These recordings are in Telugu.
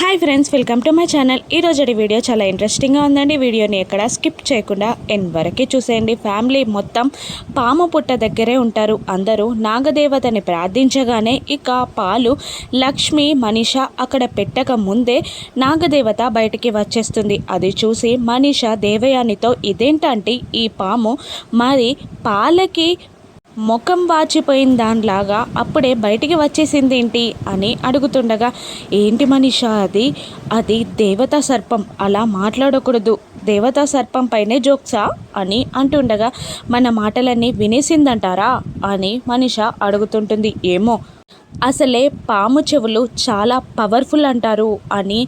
Hi friends welcome to my channel. ఈ రోజు వీడియో చాలా ఇంట్రెస్టింగ్గా ఉందండి. వీడియోని ఎక్కడ స్కిప్ చేయకుండా ఎన్ వరకు చూసేయండి. ఫ్యామిలీ మొత్తం పాము పుట్ట దగ్గరే ఉంటారు. అందరూ నాగదేవతని ప్రార్థించగానే ఇక పాలు లక్ష్మి మనీష అక్కడ పెట్టక ముందే నాగదేవత బయటికి వచ్చేస్తుంది. అది చూసి మనీష దేవయానితో ఇదేంటంటే ఈ పాము? మరి పాలకి ముఖం వాచిపోయిన దానిలాగా అప్పుడే బయటికి వచ్చేసింది ఏంటి అని అడుగుతుండగా ఏంటి మనిషా అది? అది దేవతా సర్పం. అలా మాట్లాడకూడదు. దేవతా సర్పం పైనే జోక్సా? అని అంటుండగా మన మాటలన్నీ వినేసిందంటారా? అని మనిష అడుగుతుంటుంది. ఏమో. అసలే పాము చెవులు చాలా పవర్ఫుల్ అంటారు అని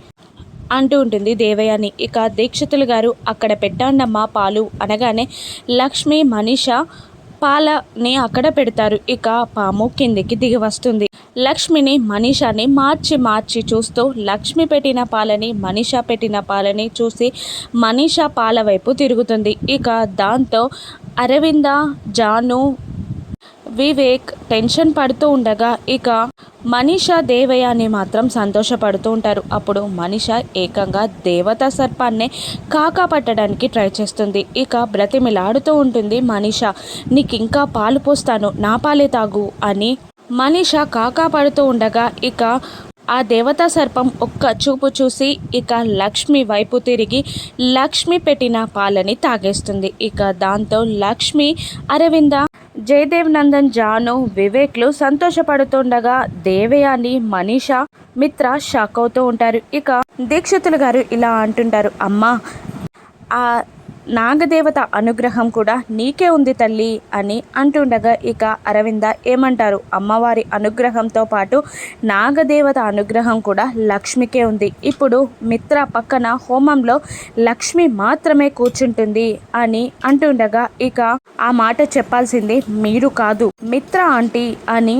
అంటూ ఉంటుంది దేవయాని. ఇక దీక్షితులు గారు అక్కడ పెట్టండమ్మా పాలు అనగానే లక్ష్మి మనీష పాలని అక్కడ పెడతారు. ఇక పాము కిందికి దిగి వస్తుంది. లక్ష్మిని మనీషాని మార్చి మార్చి చూస్తూ లక్ష్మి పెట్టిన పాలని మనీషా పెట్టిన పాలని చూసి మనీషా పాల వైపు తిరుగుతుంది. ఇక దాంతో అరవింద జాను వివేక్ టెన్షన్ పడుతూ ఉండగా ఇక మనీషా దేవయాన్ని మాత్రం సంతోషపడుతూ ఉంటారు. అప్పుడు మనీష ఏకంగా దేవతా సర్పాన్నే కాకా పట్టడానికి ట్రై చేస్తుంది. ఇక బ్రతిమిలాడుతూ ఉంటుంది మనీష. నీకు ఇంకా పాలు పోస్తాను. నా పాలే తాగు అని మనీష కాకా పడుతూ ఉండగా ఇక ఆ దేవతా సర్పం ఒక్క చూపు చూసి ఇక లక్ష్మి వైపు తిరిగి లక్ష్మి పెట్టిన పాలని తాగేస్తుంది. ఇక దాంతో లక్ష్మి అరవింద జయదేవ్ నందన్ జాను వివేక్లు సంతోషపడుతుండగా దేవయాని మనీషా మిత్ర షాక్ అవుతూ ఉంటారు. ఇక దీక్షితులు గారు ఇలా అంటుంటారు అమ్మా ఆ నాగదేవత అనుగ్రహం కూడా నీకే ఉంది తల్లి అని అంటుండగా ఇక అరవింద ఏమంటారు అమ్మవారి అనుగ్రహంతో పాటు నాగదేవత అనుగ్రహం కూడా లక్ష్మికే ఉంది. ఇప్పుడు మిత్ర పక్కన హోమంలో లక్ష్మి మాత్రమే కూర్చుంటుంది అని అంటుండగా ఇక ఆ మాట చెప్పాల్సింది మీరు కాదు మిత్ర ఆంటీ అని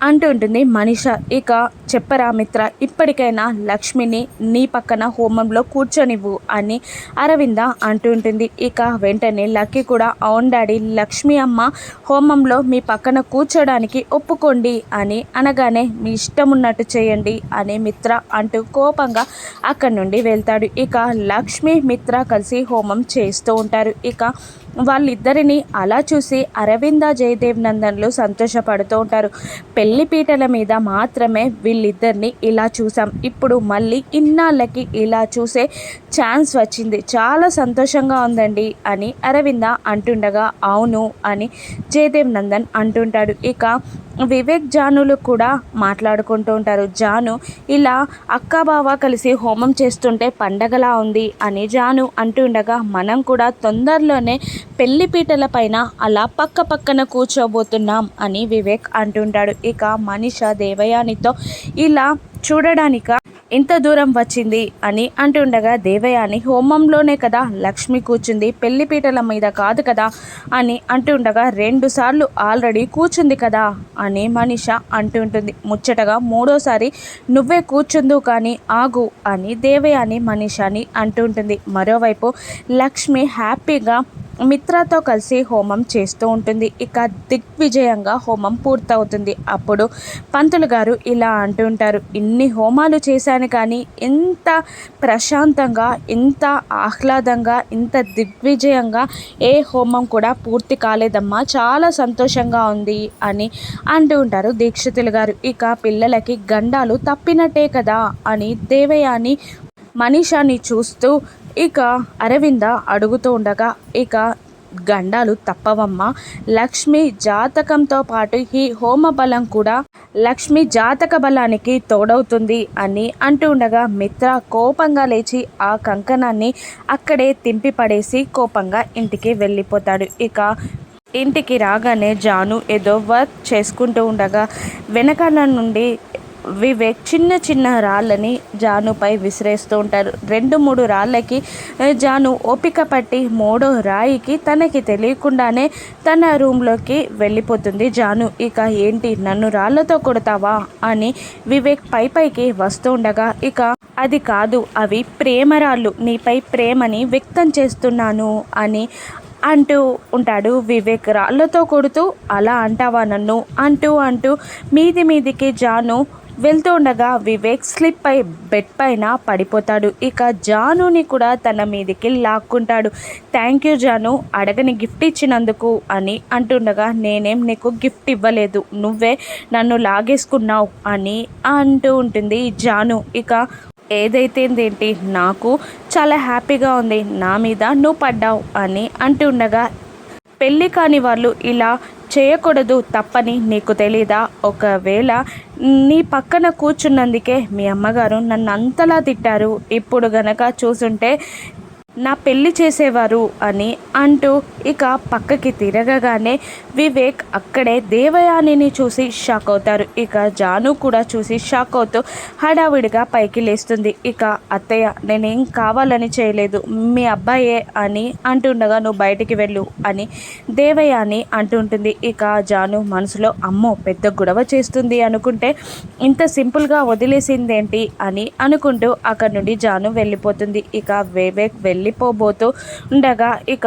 అంటుంటుంది మనిష. ఇక చెప్పరా మిత్ర ఇప్పటికైనా లక్ష్మిని నీ పక్కన హోమంలో కూర్చొనివ్వు అని అరవింద అంటుంటుంది. ఇక వెంటనే లక్కీ కూడా అవును డాడీ లక్ష్మి అమ్మ హోమంలో మీ పక్కన కూర్చోడానికి ఒప్పుకోండి అని అనగానే మీ ఇష్టం ఉన్నట్టు చేయండి అని మిత్ర అంటూ కోపంగా అక్కడి నుండి వెళ్తాడు. ఇక లక్ష్మి మిత్ర కలిసి హోమం చేస్తూ ఉంటారు. ఇక వాళ్ళిద్దరిని అలా చూసి అరవింద జయదేవ్ నందన్లు సంతోషపడుతూ ఉంటారు. పెళ్ళిపీటల మీద మాత్రమే వీళ్ళిద్దరిని ఇలా చూసాం. ఇప్పుడు మళ్ళీ ఇన్నాళ్ళకి ఇలా చూసే ఛాన్స్ వచ్చింది. చాలా సంతోషంగా ఉందండి అని అరవింద అంటుండగా అవును అని జయదేవ్ నందన్ అంటుంటాడు. ఇక వివేక్ జానులు కూడా మాట్లాడుకుంటూ ఉంటారు. జాను ఇలా అక్క బావ కలిసి హోమం చేస్తుంటే పండగలా ఉంది అని జాను అంటుండగా మనం కూడా తొందరలోనే పెళ్ళిపీటల పైన అలా పక్క పక్కన కూర్చోబోతున్నాం అని వివేక్ అంటుంటాడు ఇక మనిష దేవయానితో ఇలా చూడడానిక? ఇంత దూరం వచ్చింది అని అంటుండగా దేవయాని హోమంలోనే కదా లక్ష్మి కూర్చుంది పెళ్ళిపీటల మీద కాదు కదా అని అంటుండగా రెండు సార్లు ఆల్రెడీ కూర్చుంది కదా అని మనిష అంటుంటుంది. ముచ్చటగా మూడోసారి నువ్వే కూర్చుందు కానీ ఆగు అని దేవయాని మనిషాని అంటుంటుంది. మరోవైపు లక్ష్మి హ్యాపీగా మిత్రతో కలిసి హోమం చేస్తూ ఉంటుంది. ఇక దిగ్విజయంగా హోమం పూర్తవుతుంది. అప్పుడు పంతులు గారు ఇలా అంటుంటారు ఇన్ని హోమాలు చేశాను కానీ ఇంత ప్రశాంతంగా ఇంత ఆహ్లాదంగా ఇంత దిగ్విజయంగా ఏ హోమం కూడా పూర్తి కాలేదమ్మా. చాలా సంతోషంగా ఉంది అని అంటూ ఉంటారు దీక్షితులు గారు. ఇక పిల్లలకి గండాలు తప్పినట్టే కదా అని దేవయాని మనీషాని చూస్తూ ఇక అరవింద అడుగుతూ ఉండగా ఇక గండాలు తప్పవమ్మ. లక్ష్మి జాతకంతో పాటు ఈ హోమ బలం కూడా లక్ష్మి జాతక బలానికి తోడవుతుంది అని అంటూ ఉండగా మిత్ర కోపంగా లేచి ఆ కంకణాన్ని అక్కడే తింపి పడేసి కోపంగా ఇంటికి వెళ్ళిపోతాడు. ఇక ఇంటికి రాగానే జాను ఏదో వర్క్ చేసుకుంటూ ఉండగా వెనకాల నుండి వివేక్ చిన్న చిన్న రాళ్ళని జానుపై విసిరేస్తూ ఉంటారు. రెండు మూడు రాళ్ళకి జాను ఓపిక పట్టి మూడో రాయికి తనకి తెలియకుండానే తన రూమ్లోకి వెళ్ళిపోతుంది. జాను ఇక ఏంటి నన్ను రాళ్ళతో కొడతావా అని వివేక్ పై పైకి వస్తూ ఉండగా ఇక అది కాదు అవి ప్రేమరాళ్ళు నీపై ప్రేమని వ్యక్తం చేస్తున్నాను అని అంటూ ఉంటాడు. వివేక్ రాళ్ళతో కొడుతూ అలా అంటావా నన్ను? అంటూ అంటూ మీది మీదికి జాను వెళ్తూ ఉండగా వివేక్ స్లిప్ అయి బెడ్ పైన పడిపోతాడు. ఇక జానుని కూడా తన మీదకి లాక్కుంటాడు. థ్యాంక్ యూ జాను అడగని గిఫ్ట్ ఇచ్చినందుకు అని అంటుండగా నేనేం నీకు గిఫ్ట్ ఇవ్వలేదు నువ్వే నన్ను లాగేసుకున్నావు అని అంటూ ఉంటుంది జాను. ఇక ఏదైతే ఏంటి నాకు చాలా హ్యాపీగా ఉంది నా మీద నువ్వు పడ్డావు అని అంటుండగా పెళ్ళి కాని వాళ్ళు ఇలా చేయకూడదు తప్పని నీకు తెలీదా? ఒకవేళ నీ పక్కన కూర్చున్నందుకే మీ అమ్మగారు నన్ను అంతలా తిట్టారు. ఇప్పుడు గనక చూసుంటే నా పెళ్ళి చేసేవారు అని అంటూ ఇక పక్కకి తిరగగానే వివేక్ అక్కడే దేవయానిని చూసి షాక్ అవుతారు. ఇక జాను కూడా చూసి షాక్ అవుతూ హడావిడిగా పైకి లేస్తుంది. ఇక అత్తయ్య నేనేం కావాలని చేయలేదు. మీ అబ్బాయే అని అంటుండగా నువ్వు బయటికి వెళ్ళు అని దేవయాని అంటుంటుంది ఇక జాను మనసులో అమ్మో పెద్ద గొడవ చేస్తుంది అనుకుంటే ఇంత సింపుల్గా వదిలేసిందేంటి? అని అనుకుంటూ అక్కడి నుండి జాను వెళ్ళిపోతుంది. ఇక వివేక్ వెళ్ళి వెళ్ళిపోబోతూ ఉండగా ఇక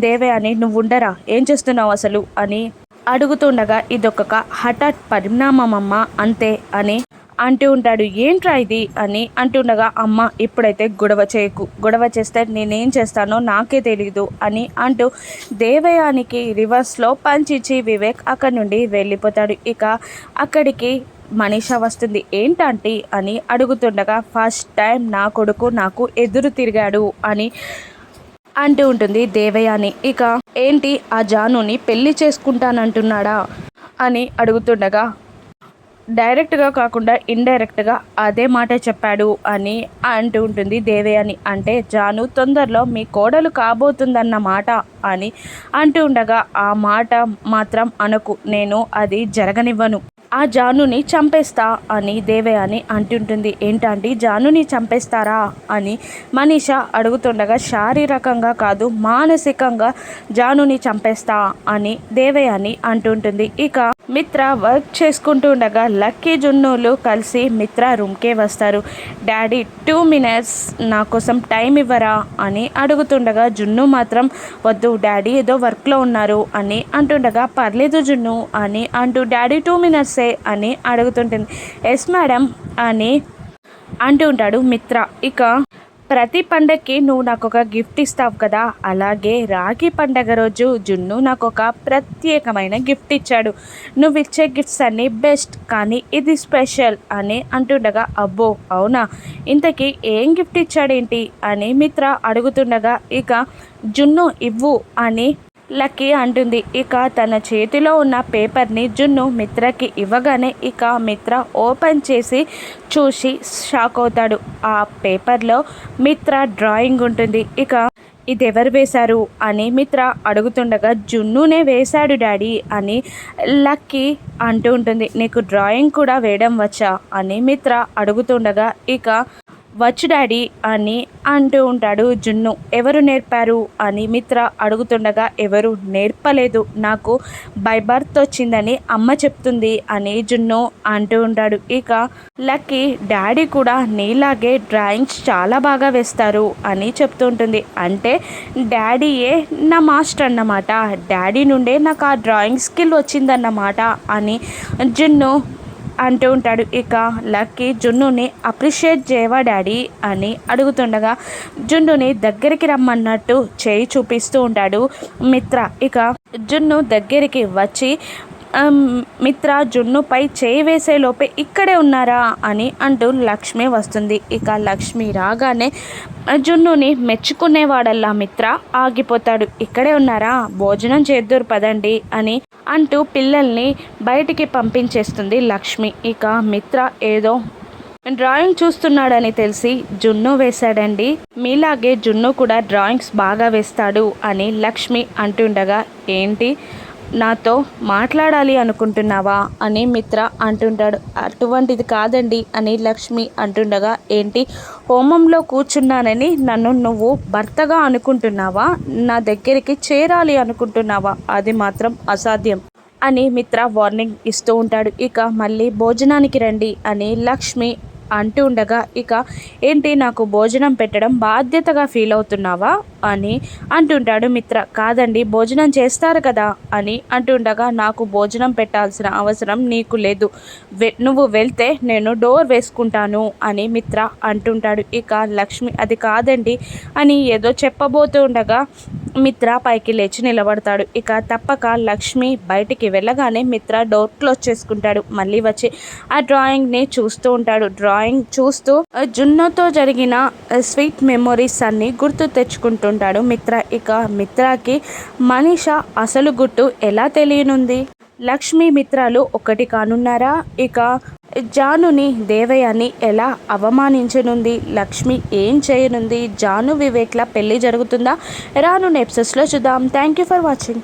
దేవయాని నువ్వు ఉండరా ఏం చేస్తున్నావు అసలు? అని అడుగుతుండగా ఇదొక హఠాత్ పరిణామమమ్మ అంతే అని అంటూ ఉంటాడు. ఏంట్రా ఇది? అని అంటుండగా అమ్మ ఇప్పుడైతే గొడవ చేయకు. గొడవ చేస్తే నేనేం చేస్తానో నాకే తెలీదు అని అంటూ దేవయానికి రివర్స్లో పంచిచ్చి వివేక్ అక్కడి నుండి వెళ్ళిపోతాడు. ఇక అక్కడికి మనీష వస్తుంది. ఏంటంటే? అని అడుగుతుండగా ఫస్ట్ టైం నా కొడుకు నాకు ఎదురు తిరిగాడు అని అంటూ ఉంటుంది దేవయాని. ఇక ఏంటి? ఆ జానుని పెళ్ళి చేసుకుంటానంటున్నాడా? అని అడుగుతుండగా డైరెక్ట్గా కాకుండా ఇండైరెక్ట్గా అదే మాట చెప్పాడు అని అంటూ ఉంటుంది దేవయాని. అంటే జాను తొందరలో మీ కోడలు కాబోతుందన్న మాట అని అంటూ ఉండగా ఆ మాట మాత్రం అనకు. నేను అది జరగనివ్వను. ఆ జానుని చంపేస్తా అని దేవయాని అంటుంటుంది. ఏంటండి? జానుని చంపేస్తారా? అని మనీష అడుగుతుండగా శారీరకంగా కాదు మానసికంగా జానుని చంపేస్తా అని దేవయాని అంటుంటుంది. ఇక మిత్ర వర్క్ చేసుకుంటుండగా లక్కీ జున్నులు కలిసి మిత్ర రూమ్కే వస్తారు. డాడీ టూ మినిట్స్ నా కోసం టైం ఇవ్వరా? అని అడుగుతుండగా జున్ను మాత్రం వద్దు డాడీ ఏదో వర్క్లో ఉన్నారు అని అంటుండగా పర్లేదు జున్ను అని అంటూ డాడీ టూ మినిట్సే అని అడుగుతుంటుంది. ఎస్ మేడం అని అంటూ ఉంటాడు మిత్ర. ఇక ప్రతి పండగకి నువ్వు నాకు ఒక గిఫ్ట్ ఇస్తావు కదా? అలాగే రాఖీ పండగ రోజు జున్ను నాకు ఒక ప్రత్యేకమైన గిఫ్ట్ ఇచ్చాడు. నువ్వు ఇచ్చే గిఫ్ట్స్ అన్నీ బెస్ట్ కానీ ఇది స్పెషల్ అని అంటుండగా అబ్బో అవునా? ఇంతకీ ఏం గిఫ్ట్ ఇచ్చాడేంటి? అని మిత్ర అడుగుతుండగా ఇక జున్ను ఇవ్వు అని లక్కీ అంటుంది. ఇక తన చేతిలో ఉన్న పేపర్ని జున్ను మిత్రకి ఇవ్వగానే ఇక మిత్ర ఓపెన్ చేసి చూసి షాక్ అవుతాడు. ఆ పేపర్లో మిత్ర డ్రాయింగ్ ఉంటుంది. ఇక ఇది ఎవరు వేశారు అని మిత్ర అడుగుతుండగా జున్నునే వేశాడు డాడీ అని లక్కీ అంటూ ఉంటుంది. నీకు డ్రాయింగ్ కూడా వేయడం వచ్చా అని మిత్ర అడుగుతుండగా ఇక వచ్చు డాడీ అని అంటూ ఉంటాడు జున్ను. ఎవరు నేర్పారు? అని మిత్ర అడుగుతుండగా ఎవరు నేర్పలేదు. నాకు బై బర్త్ వచ్చిందని అమ్మ చెప్తుంది అని జున్ను అంటూ ఉంటాడు. ఇక లక్కీ డాడీ కూడా నీలాగే డ్రాయింగ్స్ చాలా బాగా వేస్తారు అని చెప్తూ ఉంటుంది. అంటే డాడీయే నా మాస్టర్ అన్నమాట. డాడీ నుండే నాకు ఆ డ్రాయింగ్ స్కిల్ వచ్చిందన్నమాట అని జున్ను అంటూ ఉంటాడు. ఇక లక్కీ జున్నుని అప్రిషియేట్ చేయవా డాడీ అని అడుగుతుండగా జున్నుని దగ్గరికి రమ్మన్నట్టు చేయి చూపిస్తూ ఉంటాడు మిత్ర. ఇక జున్ను దగ్గరికి వచ్చి మిత్ర జున్నుపై చేయి వేసే లోపే ఇక్కడే ఉన్నారా? అని అంటూ లక్ష్మి వస్తుంది. ఇక లక్ష్మి రాగానే జున్నుని మెచ్చుకునేవాడల్లా మిత్ర ఆగిపోతాడు. ఇక్కడే ఉన్నారా? భోజనం చేద్దూరు పదండి అని అంటూ పిల్లల్ని బయటికి పంపించేస్తుంది లక్ష్మి. ఇక మిత్ర ఏదో డ్రాయింగ్ చూస్తున్నాడని తెలిసి జున్ను వేశాడండి. మీలాగే జున్ను కూడా డ్రాయింగ్స్ బాగా వేస్తాడు అని లక్ష్మి అంటుండగా ఏంటి? నాతో మాట్లాడాలి అనుకుంటున్నావా అని మిత్ర అంటుంటాడు. అటువంటిది కాదండి అని లక్ష్మి అంటుండగా ఏంటి? హోమంలో కూర్చున్నానని నన్ను నువ్వు భర్తగా అనుకుంటున్నావా? నా దగ్గరికి చేరాలి అనుకుంటున్నావా? అది మాత్రం అసాధ్యం అని మిత్ర వార్నింగ్ ఇస్తూ ఉంటాడు. ఇక మళ్ళీ భోజనానికి రండి అని లక్ష్మి అంటూ ఉండగా ఇక ఏంటి నాకు భోజనం పెట్టడం బాధ్యతగా ఫీల్ అవుతున్నావా? అని అంటుంటాడు మిత్ర. కాదండి భోజనం చేస్తారు కదా అని అంటుండగా నాకు భోజనం పెట్టాల్సిన అవసరం నీకు లేదు. వె నువ్వు వెళ్తే నేను డోర్ వేసుకుంటాను అని మిత్ర అంటుంటాడు. ఇక లక్ష్మి అది కాదండి అని ఏదో చెప్పబోతూ ఉండగా మిత్ర పైకి లేచి నిలబడతాడు. ఇక తప్పక లక్ష్మి బయటికి వెళ్ళగానే మిత్ర డోర్ క్లోజ్ చేసుకుంటాడు. మళ్ళీ వచ్చి ఆ డ్రాయింగ్ని చూస్తూ ఉంటాడు. డ్రాయింగ్ చూస్తూ జున్నోతో జరిగిన స్వీట్ మెమొరీస్ అన్ని గుర్తు తెచ్చుకుంటుంటాడు మిత్ర. ఇక మిత్రకి మనీష అసలు గుట్టు ఎలా తెలియనుంది? లక్ష్మి మిత్రాలు ఒకటి కానున్నారా? ఇక జానుని దేవయాని ఎలా అవమానించనుంది? లక్ష్మి ఏం చేయనుంది? జాను వివేక్ల పెళ్ళి జరుగుతుందా? రానున్న నెప్సెస్లో చూద్దాం. Thank you for watching